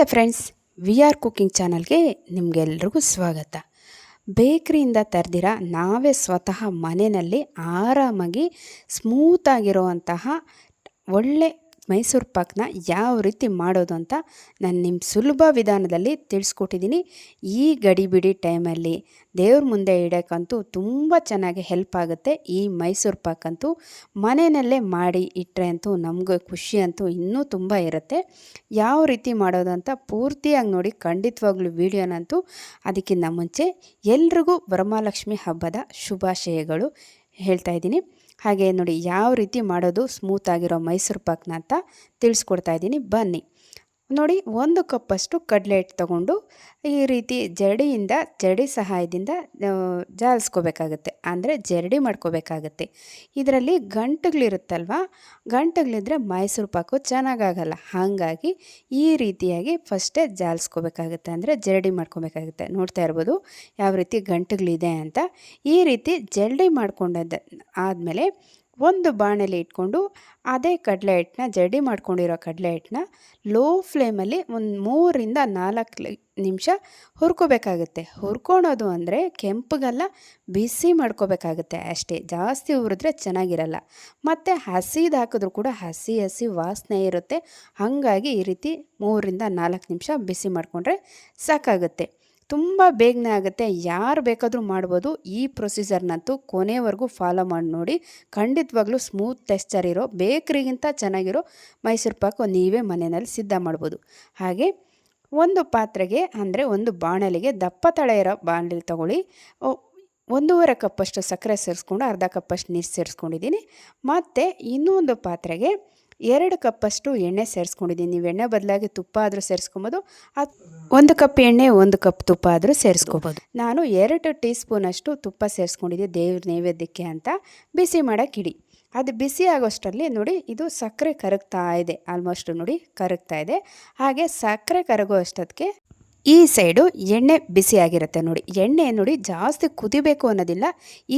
ನಮಸ್ತೆ friends, we are cooking ಚಾನಲ್ಗೆ ನಿಮಗೆಲ್ರಿಗೂ ಸ್ವಾಗತ. ಬೇಕ್ರಿಯಿಂದ ತರ್ದಿರ ನಾವೇ ಸ್ವತಃ ಮನೆಯಲ್ಲಿ ಆರಾಮಾಗಿ ಸ್ಮೂತಾಗಿರುವಂತಹ ಒಳ್ಳೆ ಮೈಸೂರು ಪಾಕ್ನ ಯಾವ ರೀತಿ ಮಾಡೋದು ಅಂತ ನಾನು ನಿಮ್ಮ ಸುಲಭ ವಿಧಾನದಲ್ಲಿ ತಿಳಿಸ್ಕೊಟ್ಟಿದ್ದೀನಿ ಈ ಗಡಿಬಿಡಿ ಟೈಮಲ್ಲಿ ದೇವ್ರ ಮುಂದೆ ಇಡೋಕ್ಕಂತೂ ತುಂಬ ಚೆನ್ನಾಗಿ ಹೆಲ್ಪ್ ಆಗುತ್ತೆ. ಈ ಮೈಸೂರು ಪಾಕಂತೂ ಮನೆಯಲ್ಲೇ ಮಾಡಿ ಇಟ್ಟರೆ ಅಂತೂ ನಮಗೆ ಖುಷಿ ಅಂತೂ ಇನ್ನೂ ತುಂಬ ಇರುತ್ತೆ. ಯಾವ ರೀತಿ ಮಾಡೋದು ಅಂತ ಪೂರ್ತಿಯಾಗಿ ನೋಡಿ ಖಂಡಿತವಾಗ್ಲೂ ವಿಡಿಯೋನಂತೂ ಅದಕ್ಕಿಂತ ಮುಂಚೆ ಎಲ್ರಿಗೂ ವರಮಹಾಲಕ್ಷ್ಮಿ ಹಬ್ಬದ ಶುಭಾಶಯಗಳು ಹೇಳ್ತಾ ಇದ್ದೀನಿ. ಹಾಗೆ ನೋಡಿ ಯಾವ ರೀತಿ ಮಾಡೋದು ಸ್ಮೂತ್ ಆಗಿರೋ ಮೈಸೂರು ಪಾಕ್ನ ಅಂತ ತಿಳಿಸ್ಕೊಡ್ತಾ ಇದ್ದೀನಿ. ಬನ್ನಿ. ನೋಡಿ, ಒಂದು ಕಪ್ಪಷ್ಟು ಕಡಲೆ ಹಿಟ್ಟು ತಗೊಂಡು ಈ ರೀತಿ ಜರಡಿಯಿಂದ, ಜರಡಿ ಸಹಾಯದಿಂದ ಜಾಲಿಸ್ಕೊಬೇಕಾಗುತ್ತೆ. ಅಂದರೆ ಜರಡಿ ಮಾಡ್ಕೋಬೇಕಾಗತ್ತೆ. ಇದರಲ್ಲಿ ಗಂಟುಗಳಿರುತ್ತಲ್ವ, ಗಂಟುಗಳಿದ್ರೆ ಮೈಸೂರು ಪಾಕು ಚೆನ್ನಾಗಾಗಲ್ಲ. ಹಾಗಾಗಿ ಈ ರೀತಿಯಾಗಿ ಫಸ್ಟೇ ಜಾಲಿಸ್ಕೋಬೇಕಾಗತ್ತೆ. ಅಂದರೆ ಜರಡಿ ಮಾಡ್ಕೋಬೇಕಾಗುತ್ತೆ. ನೋಡ್ತಾ ಇರ್ಬೋದು ಯಾವ ರೀತಿ ಗಂಟುಗಳಿದೆ ಅಂತ. ಈ ರೀತಿ ಜರಡಿ ಮಾಡ್ಕೊಂಡದ ಆದಮೇಲೆ ಒಂದು ಬಾಣಲಿ ಇಟ್ಕೊಂಡು ಅದೇ ಕಡಲೆ ಹಿಟ್ಟನ್ನ ಜಡಿ ಮಾಡ್ಕೊಂಡಿರೋ ಕಡಲೆ ಹಿಟ್ಟನ್ನ ಲೋ ಫ್ಲೇಮಲ್ಲಿ ಒಂದು ಮೂರರಿಂದ ನಾಲ್ಕು ನಿಮಿಷ ಹುರ್ಕೋಬೇಕಾಗುತ್ತೆ. ಹುರ್ಕೊಳೋದು ಅಂದರೆ ಕೆಂಪಗಲ್ಲ ಬಿಸಿ ಮಾಡ್ಕೋಬೇಕಾಗುತ್ತೆ. ಅಷ್ಟೇ, ಜಾಸ್ತಿ ಹುರಿದ್ರೆ ಚೆನ್ನಾಗಿರಲ್ಲ. ಮತ್ತು ಹಸಿದು ಹಾಕಿದ್ರೂ ಕೂಡ ಹಸಿ ಹಸಿ ವಾಸನೆ ಇರುತ್ತೆ. ಹಾಗಾಗಿ ಈ ರೀತಿ ಮೂರರಿಂದ ನಾಲ್ಕು ನಿಮಿಷ ಬಿಸಿ ಮಾಡಿಕೊಂಡ್ರೆ ಸಾಕಾಗುತ್ತೆ. ತುಂಬ ಬೇಗನೆ ಆಗುತ್ತೆ. ಯಾರು ಬೇಕಾದರೂ ಮಾಡ್ಬೋದು. ಈ ಪ್ರೊಸೀಜರ್ನಂತೂ ಕೊನೆವರೆಗೂ ಫಾಲೋ ಮಾಡಿ ನೋಡಿ. ಖಂಡಿತವಾಗ್ಲೂ ಸ್ಮೂತ್ ಟೆಕ್ಸ್ಚರ್ ಇರೋ, ಬೇಕ್ರಿಗಿಂತ ಚೆನ್ನಾಗಿರೋ ಮೈಸೂರು ಪಾಕು ನೀವೇ ಮನೆಯಲ್ಲಿ ಸಿದ್ಧ ಮಾಡ್ಬೋದು. ಹಾಗೆ ಒಂದು ಪಾತ್ರೆಗೆ ಅಂದರೆ ಒಂದು ಬಾಣಲಿಗೆ ದಪ್ಪ ತಳ ಇರೋ ಬಾಣಲಿ ತಗೊಳ್ಳಿ. ಒಂದೂವರೆ ಕಪ್ಪಷ್ಟು ಸಕ್ಕರೆ ಸೇರಿಸ್ಕೊಂಡು, ಅರ್ಧ ಕಪ್ಪಷ್ಟು ನೀರು ಸೇರಿಸ್ಕೊಂಡಿದ್ದೀನಿ. ಮತ್ತು ಇನ್ನೊಂದು ಪಾತ್ರೆಗೆ ಎರಡು ಕಪ್ಪಷ್ಟು ಎಣ್ಣೆ ಸೇರಿಸ್ಕೊಂಡಿದ್ದೀನಿ. ನೀವು ಎಣ್ಣೆ ಬದಲಾಗಿ ತುಪ್ಪ ಆದರೂ ಸೇರಿಸ್ಕೊಬೋದು. ಅದು ಒಂದು ಕಪ್ ಎಣ್ಣೆ ಒಂದು ಕಪ್ ತುಪ್ಪ ಆದರೂ ಸೇರಿಸ್ಕೋಬೋದು. ನಾನು ಎರಡು ಟೀ ಸ್ಪೂನಷ್ಟು ತುಪ್ಪ ಸೇರಿಸ್ಕೊಂಡಿದ್ದೆ ದೇವ್ರ ನೈವೇದ್ಯಕ್ಕೆ ಅಂತ. ಬಿಸಿ ಮಾಡೋಕೆ ಇಡಿ. ಅದು ಬಿಸಿ ಆಗೋಷ್ಟರಲ್ಲಿ ನೋಡಿ ಇದು ಸಕ್ಕರೆ ಕರಗ್ತಾ ಇದೆ. ಆಲ್ಮೋಸ್ಟ್ ನೋಡಿ ಕರಗ್ತಾ ಇದೆ. ಹಾಗೆ ಸಕ್ಕರೆ ಕರಗೋ ಅಷ್ಟೊತ್ತಿಗೆ ಈ ಸೈಡು ಎಣ್ಣೆ ಬಿಸಿಯಾಗಿರುತ್ತೆ ನೋಡಿ. ಎಣ್ಣೆ ನೋಡಿ ಜಾಸ್ತಿ ಕುದಿಬೇಕು ಅನ್ನೋದಿಲ್ಲ.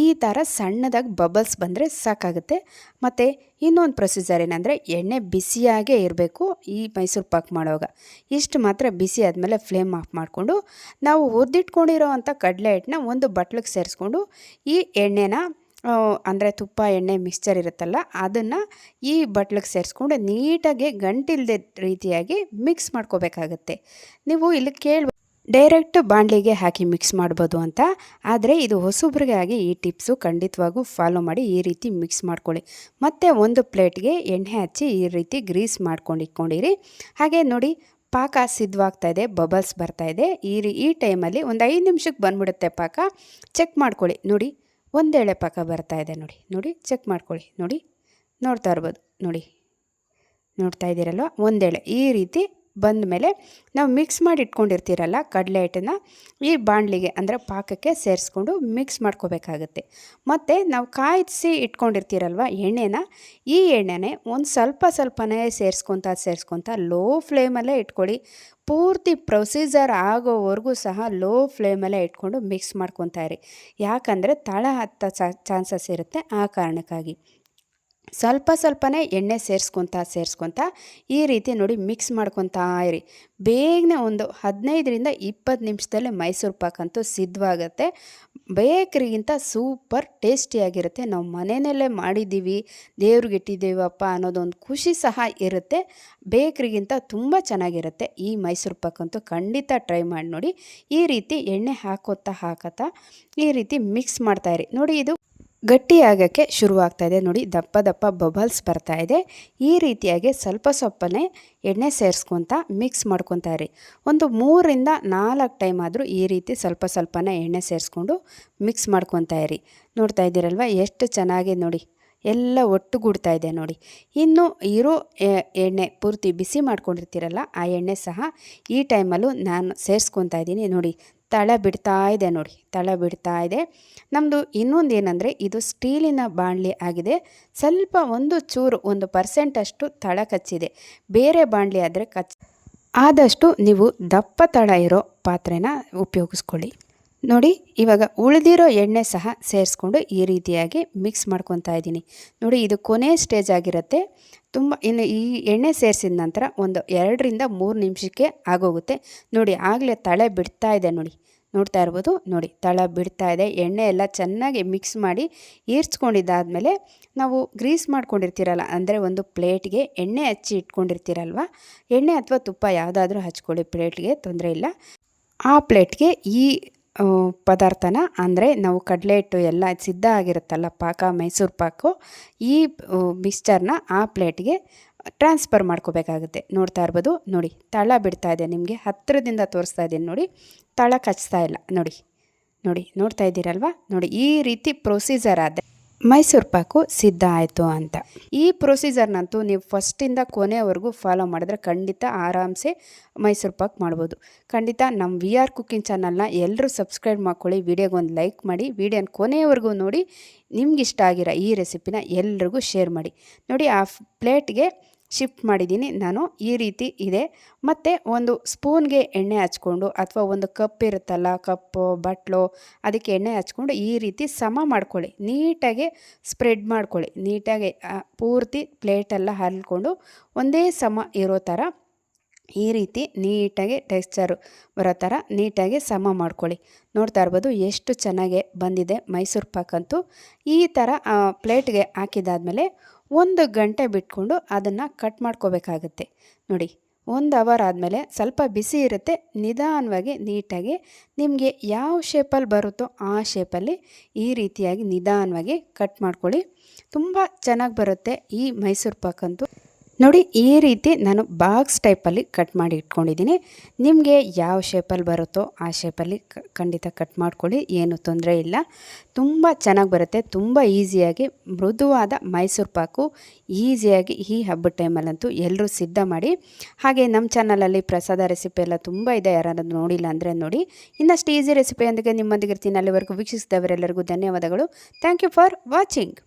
ಈ ಥರ ಸಣ್ಣದಾಗಿ ಬಬಲ್ಸ್ ಬಂದರೆ ಸಾಕಾಗುತ್ತೆ. ಮತ್ತು ಇನ್ನೊಂದು ಪ್ರೊಸೀಜರ್ ಏನಂದರೆ ಎಣ್ಣೆ ಬಿಸಿಯಾಗೇ ಇರಬೇಕು ಈ ಮೈಸೂರು ಪಾಕ್ ಮಾಡುವಾಗ. ಇಷ್ಟು ಮಾತ್ರ ಬಿಸಿ ಆದಮೇಲೆ ಫ್ಲೇಮ್ ಆಫ್ ಮಾಡಿಕೊಂಡು ನಾವು ಒದ್ದಿಟ್ಕೊಂಡಿರೋ ಅಂಥ ಕಡಲೆ ಹಿಟ್ಟನ್ನ ಒಂದು ಬಟ್ಲಿಗೆ ಸೇರಿಸ್ಕೊಂಡು ಈ ಎಣ್ಣೆನ ಅಂದರೆ ತುಪ್ಪ, ಎಣ್ಣೆ ಮಿಕ್ಸ್ಚರ್ ಇರುತ್ತಲ್ಲ, ಅದನ್ನು ಈ ಬಟ್ಲಿಗೆ ಸೇರಿಸ್ಕೊಂಡು ನೀಟಾಗಿ ಗಂಟಿಲ್ದೆ ರೀತಿಯಾಗಿ ಮಿಕ್ಸ್ ಮಾಡ್ಕೋಬೇಕಾಗತ್ತೆ. ನೀವು ಇಲ್ಲಿ ಕೇಳ ಡೈರೆಕ್ಟ್ ಬಾಣಲಿಗೆ ಹಾಕಿ ಮಿಕ್ಸ್ ಮಾಡ್ಬೋದು ಅಂತ, ಆದರೆ ಇದು ಹೊಸಬ್ರಿಗಾಗಿ ಈ ಟಿಪ್ಸು ಖಂಡಿತವಾಗೂ ಫಾಲೋ ಮಾಡಿ ಈ ರೀತಿ ಮಿಕ್ಸ್ ಮಾಡ್ಕೊಳ್ಳಿ. ಮತ್ತು ಒಂದು ಪ್ಲೇಟ್ಗೆ ಎಣ್ಣೆ ಹಚ್ಚಿ ಈ ರೀತಿ ಗ್ರೀಸ್ ಮಾಡ್ಕೊಂಡು ಇಟ್ಕೊಂಡಿರಿ. ಹಾಗೆ ನೋಡಿ, ಪಾಕ ಸಿದ್ಧವಾಗ್ತಾ ಇದೆ ಬಬಲ್ಸ್ ಬರ್ತಾ ಇದೆ. ಈ ರೀ, ಈ ಟೈಮಲ್ಲಿ ಒಂದು ಐದು ನಿಮಿಷಕ್ಕೆ ಬಂದ್ಬಿಡುತ್ತೆ ಪಾಕ ಚೆಕ್ ಮಾಡ್ಕೊಳ್ಳಿ. ನೋಡಿ ಒಂದೇಳೆ ಪಾಕ ಬರ್ತಾ ಇದೆ ನೋಡಿ. ನೋಡಿ ಚೆಕ್ ಮಾಡ್ಕೊಳ್ಳಿ. ನೋಡಿ, ನೋಡ್ತಾ ಇರ್ಬೋದು. ನೋಡಿ. ನೋಡ್ತಾ ಇದ್ದೀರಲ್ವ? ಒಂದೇಳೆ. ಈ ರೀತಿ ಬಂದ ಮೇಲೆ ನಾವು ಮಿಕ್ಸ್ ಮಾಡಿ ಇಟ್ಕೊಂಡಿರ್ತೀರಲ್ಲ ಕಡಲೆ ಹಿಟ್ಟನ್ನು ಈ ಬಾಣಲಿಗೆ ಅಂದರೆ ಪಾಕಕ್ಕೆ ಸೇರಿಸ್ಕೊಂಡು ಮಿಕ್ಸ್ ಮಾಡ್ಕೋಬೇಕಾಗತ್ತೆ. ಮತ್ತು ನಾವು ಕಾಯಿಸಿ ಇಟ್ಕೊಂಡಿರ್ತೀರಲ್ವ ಎಣ್ಣೆನ, ಈ ಎಣ್ಣೆನೇ ಒಂದು ಸ್ವಲ್ಪ ಸ್ವಲ್ಪನೇ ಸೇರಿಸ್ಕೊತ ಸೇರಿಸ್ಕೊತ ಲೋ ಫ್ಲೇಮಲ್ಲೇ ಇಟ್ಕೊಳ್ಳಿ. ಪೂರ್ತಿ ಪ್ರೊಸೀಜರ್ ಆಗೋವರೆಗೂ ಸಹ ಲೋ ಫ್ಲೇಮಲ್ಲೇ ಇಟ್ಕೊಂಡು ಮಿಕ್ಸ್ ಮಾಡ್ಕೊತಾ ಇರಿ. ಯಾಕಂದರೆ ತಳ ಹತ್ತ ಚಾನ್ಸಸ್ ಇರುತ್ತೆ ಆ ಕಾರಣಕ್ಕಾಗಿ. ಸ್ವಲ್ಪ ಸ್ವಲ್ಪನೇ ಎಣ್ಣೆ ಸೇರಿಸ್ಕೊತ ಸೇರಿಸ್ಕೊತ ಈ ರೀತಿ ನೋಡಿ ಮಿಕ್ಸ್ ಮಾಡ್ಕೊತಾ ಇರಿ. ಬೇಗನೆ ಒಂದು ಹದಿನೈದರಿಂದ ಇಪ್ಪತ್ತು ನಿಮಿಷದಲ್ಲೇ ಮೈಸೂರು ಪಾಕ್ ಅಂತೂ ಸಿದ್ಧವಾಗುತ್ತೆ. ಬೇಕರಿಗಿಂತ ಸೂಪರ್ ಟೇಸ್ಟಿಯಾಗಿರುತ್ತೆ. ನಾವು ಮನೆಯಲ್ಲೇ ಮಾಡಿದ್ದೀವಿ ದೇವ್ರಿಗೆ ಇಟ್ಟಿದ್ದೀವಪ್ಪ ಅನ್ನೋದೊಂದು ಖುಷಿ ಸಹ ಇರುತ್ತೆ. ಬೇಕರಿಗಿಂತ ತುಂಬ ಚೆನ್ನಾಗಿರುತ್ತೆ. ಈ ಮೈಸೂರು ಪಾಕ್ ಅಂತೂ ಖಂಡಿತ ಟ್ರೈ ಮಾಡಿ ನೋಡಿ ಈ ರೀತಿ ಎಣ್ಣೆ ಹಾಕೋತಾ ಹಾಕೋತಾ ಈ ರೀತಿ ಮಿಕ್ಸ್ ಮಾಡ್ತಾಯಿರಿ ನೋಡಿ ಇದು ಗಟ್ಟಿ ಆಗೋಕ್ಕೆ ಶುರುವಾಗ್ತಾ ಇದೆ. ನೋಡಿ, ದಪ್ಪ ದಪ್ಪ ಬಬಲ್ಸ್ ಬರ್ತಾ ಇದೆ. ಈ ರೀತಿಯಾಗಿ ಸ್ವಲ್ಪ ಸ್ವಲ್ಪನೇ ಎಣ್ಣೆ ಸೇರಿಸ್ಕೊತ ಮಿಕ್ಸ್ ಮಾಡ್ಕೊತಾ ಇರಿ. ಒಂದು ಮೂರರಿಂದ ನಾಲ್ಕು ಟೈಮ್ ಆದರೂ ಈ ರೀತಿ ಸ್ವಲ್ಪ ಸ್ವಲ್ಪನೇ ಎಣ್ಣೆ ಸೇರಿಸ್ಕೊಂಡು ಮಿಕ್ಸ್ ಮಾಡ್ಕೊತಾ ಇರಿ. ನೋಡ್ತಾ ಇದ್ದೀರಲ್ವ, ಎಷ್ಟು ಚೆನ್ನಾಗಿ ನೋಡಿ, ಎಲ್ಲ ಒಟ್ಟುಗೂಡ್ತಾ ಇದೆ ನೋಡಿ. ಇನ್ನು ಇರೋ ಎಣ್ಣೆ ಪೂರ್ತಿ ಬಿಸಿ ಮಾಡ್ಕೊಂಡಿರ್ತೀರಲ್ಲ, ಆ ಎಣ್ಣೆ ಸಹ ಈ ಟೈಮಲ್ಲೂ ನಾನು ಸೇರಿಸ್ಕೊತಾ ಇದ್ದೀನಿ. ನೋಡಿ ತಳ ಬಿಡ್ತಾ ಇದೆ ನೋಡಿ, ತಳ ಬಿಡ್ತಾ ಇದೆ. ನಮ್ಮದು ಇನ್ನೊಂದು ಏನಂದರೆ, ಇದು ಸ್ಟೀಲಿನ ಬಾಣಲಿ ಆಗಿದೆ. ಸ್ವಲ್ಪ ಒಂದು ಚೂರು, ಒಂದು ಪರ್ಸೆಂಟಷ್ಟು ತಳ ಕಚ್ಚಿದೆ. ಬೇರೆ ಬಾಣಲಿ ಆದರೆ ಕಚ್, ಆದಷ್ಟು ನೀವು ದಪ್ಪ ತಳ ಇರೋ ಪಾತ್ರೆನ ಉಪಯೋಗಿಸ್ಕೊಳ್ಳಿ. ನೋಡಿ, ಇವಾಗ ಉಳಿದಿರೋ ಎಣ್ಣೆ ಸಹ ಸೇರಿಸ್ಕೊಂಡು ಈ ರೀತಿಯಾಗಿ ಮಿಕ್ಸ್ ಮಾಡ್ಕೊತಾ ಇದ್ದೀನಿ. ನೋಡಿ, ಇದು ಕೊನೆ ಸ್ಟೇಜ್ ಆಗಿರುತ್ತೆ. ತುಂಬ, ಇನ್ನು ಈ ಎಣ್ಣೆ ಸೇರಿಸಿದ ನಂತರ ಒಂದು ಎರಡರಿಂದ ಮೂರು ನಿಮಿಷಕ್ಕೆ ಆಗೋಗುತ್ತೆ. ನೋಡಿ, ಆಗಲೇ ತಳೆ ಬಿಡ್ತಾ ಇದೆ ನೋಡಿ. ನೋಡ್ತಾ ಇರ್ಬೋದು, ನೋಡಿ, ತಳ ಬಿಡ್ತಾ ಇದೆ. ಎಣ್ಣೆ ಎಲ್ಲ ಚೆನ್ನಾಗಿ ಮಿಕ್ಸ್ ಮಾಡಿ ಈರ್ಚ್ಕೊಂಡಿದ್ದಾದಮೇಲೆ ನಾವು ಗ್ರೀಸ್ ಮಾಡ್ಕೊಂಡಿರ್ತೀರಲ್ಲ, ಅಂದರೆ ಒಂದು ಪ್ಲೇಟ್ಗೆ ಎಣ್ಣೆ ಹಚ್ಚಿ ಇಟ್ಕೊಂಡಿರ್ತೀರಲ್ವ? ಎಣ್ಣೆ ಅಥವಾ ತುಪ್ಪ ಯಾವುದಾದ್ರೂ ಹಚ್ಕೊಳ್ಳಿ, ಪ್ಲೇಟ್ಗೆ ತೊಂದರೆ ಇಲ್ಲ. ಆ ಪ್ಲೇಟ್ಗೆ ಈ ಪದಾರ್ಥನ, ಅಂದರೆ ನಾವು ಕಡಲೆ ಹಿಟ್ಟು ಎಲ್ಲ ಸಿದ್ಧ ಆಗಿರುತ್ತಲ್ಲ ಪಾಕ, ಮೈಸೂರು ಪಾಕು, ಈ ಮಿಕ್ಸ್ಚರ್ನ ಆ ಪ್ಲೇಟ್ಗೆ ಟ್ರಾನ್ಸ್ಫರ್ ಮಾಡ್ಕೋಬೇಕಾಗುತ್ತೆ. ನೋಡ್ತಾ ಇರ್ಬೋದು, ನೋಡಿ, ತಳ ಬಿಡ್ತಾ ಇದೆ ನಿಮಗೆ, ಹತ್ತಿರದಿಂದ ತೋರಿಸ್ತಾ ಇದ್ದೀನಿ ನೋಡಿ, ತಳ ಕಚ್ತಾ ಇಲ್ಲ, ನೋಡಿ ನೋಡಿ, ನೋಡ್ತಾ ಇದ್ದೀರಲ್ವಾ? ನೋಡಿ, ಈ ರೀತಿ ಪ್ರೊಸೀಜರ್ ಆದರೆ ಮೈಸೂರು ಪಾಕು ಸಿದ್ಧ ಆಯಿತು ಅಂತ. ಈ ಪ್ರೊಸೀಜರ್ನಂತೂ ನೀವು ಫಸ್ಟಿಂದ ಕೊನೆವರೆಗೂ ಫಾಲೋ ಮಾಡಿದ್ರೆ ಖಂಡಿತ ಆರಾಮ್ಸೆ ಮೈಸೂರು ಪಾಕ್ ಮಾಡ್ಬೋದು. ಖಂಡಿತ ನಮ್ಮ ವಿ ಆರ್ ಕುಕ್ಕಿಂಗ್ ಚಾನಲ್ನ ಎಲ್ಲರೂ ಸಬ್ಸ್ಕ್ರೈಬ್ ಮಾಡ್ಕೊಳ್ಳಿ ವಿಡಿಯೋಗೆ ಒಂದು ಲೈಕ್ ಮಾಡಿ ವಿಡಿಯೋನ ಕೊನೆಯವರೆಗೂ ನೋಡಿ, ನಿಮ್ಗೆ ಇಷ್ಟ ಆಗಿರೋ ಈ ರೆಸಿಪಿನ ಎಲ್ರಿಗೂ ಶೇರ್ ಮಾಡಿ. ನೋಡಿ, ಆ ಪ್ಲೇಟ್ಗೆ ಶಿಫ್ಟ್ ಮಾಡಿದ್ದೀನಿ. ನಾನು ಈ ರೀತಿ ಇದೆ. ಮತ್ತು ಒಂದು ಸ್ಪೂನ್ಗೆ ಎಣ್ಣೆ ಹಚ್ಕೊಂಡು ಅಥವಾ ಒಂದು ಕಪ್ ಇರುತ್ತಲ್ಲ ಕಪ್ಪು ಬಟ್ಲು, ಅದಕ್ಕೆ ಎಣ್ಣೆ ಹಚ್ಕೊಂಡು ಈ ರೀತಿ ಸಮ ಮಾಡ್ಕೊಳ್ಳಿ. ನೀಟಾಗಿ ಸ್ಪ್ರೆಡ್ ಮಾಡ್ಕೊಳ್ಳಿ. ನೀಟಾಗಿ ಪೂರ್ತಿ ಪ್ಲೇಟೆಲ್ಲ ಹಲ್ಕೊಂಡು ಒಂದೇ ಸಮ ಇರೋ ಥರ ಈ ರೀತಿ ನೀಟಾಗಿ ಟೆಕ್ಸ್ಚರು ಬರೋ ಥರ ನೀಟಾಗಿ ಸಮ ಮಾಡ್ಕೊಳ್ಳಿ. ನೋಡ್ತಾ ಇರ್ಬೋದು ಎಷ್ಟು ಚೆನ್ನಾಗಿ ಬಂದಿದೆ ಮೈಸೂರು ಪಾಕಂತೂ ಈ ಥರ ಪ್ಲೇಟ್ಗೆ ಹಾಕಿದಾದ್ಮೇಲೆ ಒಂದು ಗಂಟೆ ಬಿಟ್ಕೊಂಡು ಅದನ್ನು ಕಟ್ ಮಾಡ್ಕೋಬೇಕಾಗತ್ತೆ. ನೋಡಿ, ಒಂದು ಅವರ್ ಆದಮೇಲೆ ಸ್ವಲ್ಪ ಬಿಸಿ ಇರುತ್ತೆ, ನಿಧಾನವಾಗಿ ನೀಟಾಗಿ ನಿಮಗೆ ಯಾವ ಶೇಪಲ್ಲಿ ಬರುತ್ತೋ ಆ ಶೇಪಲ್ಲಿ ಈ ರೀತಿಯಾಗಿ ನಿಧಾನವಾಗಿ ಕಟ್ ಮಾಡ್ಕೊಳ್ಳಿ. ತುಂಬ ಚೆನ್ನಾಗಿ ಬರುತ್ತೆ ಈ ಮೈಸೂರು ಪಾಕಂತೂ. ನೋಡಿ, ಈ ರೀತಿ ನಾನು ಬಾಕ್ಸ್ ಟೈಪಲ್ಲಿ ಕಟ್ ಮಾಡಿ ಇಟ್ಕೊಂಡಿದ್ದೀನಿ. ನಿಮಗೆ ಯಾವ ಶೇಪಲ್ಲಿ ಬರುತ್ತೋ ಆ ಶೇಪಲ್ಲಿ ಖಂಡಿತ ಕಟ್ ಮಾಡ್ಕೊಳ್ಳಿ, ಏನು ತೊಂದರೆ ಇಲ್ಲ. ತುಂಬ ಚೆನ್ನಾಗಿ ಬರುತ್ತೆ, ತುಂಬ ಈಸಿಯಾಗಿ ಮೃದುವಾದ ಮೈಸೂರು ಪಾಕು ಈಸಿಯಾಗಿ ಈ ಹಬ್ಬದ ಟೈಮಲ್ಲಂತೂ ಎಲ್ಲರೂ ಸಿದ್ಧ ಮಾಡಿ. ಹಾಗೆ ನಮ್ಮ ಚಾನಲಲ್ಲಿ ಪ್ರಸಾದ ರೆಸಿಪಿ ಎಲ್ಲ ತುಂಬ ಇದೆ, ಯಾರಾದರೂ ನೋಡಿಲ್ಲ ಅಂದರೆ ನೋಡಿ. ಇನ್ನಷ್ಟು ಈಸಿ ರೆಸಿಪಿಯೊಂದಿಗೆ ನಿಮ್ಮೊಂದಿಗೆ ಇರ್ತೀನಿ. ಅಲ್ಲಿವರೆಗೂ ವೀಕ್ಷಿಸಿದವರೆಲ್ಲರಿಗೂ ಧನ್ಯವಾದಗಳು. Thank you for watching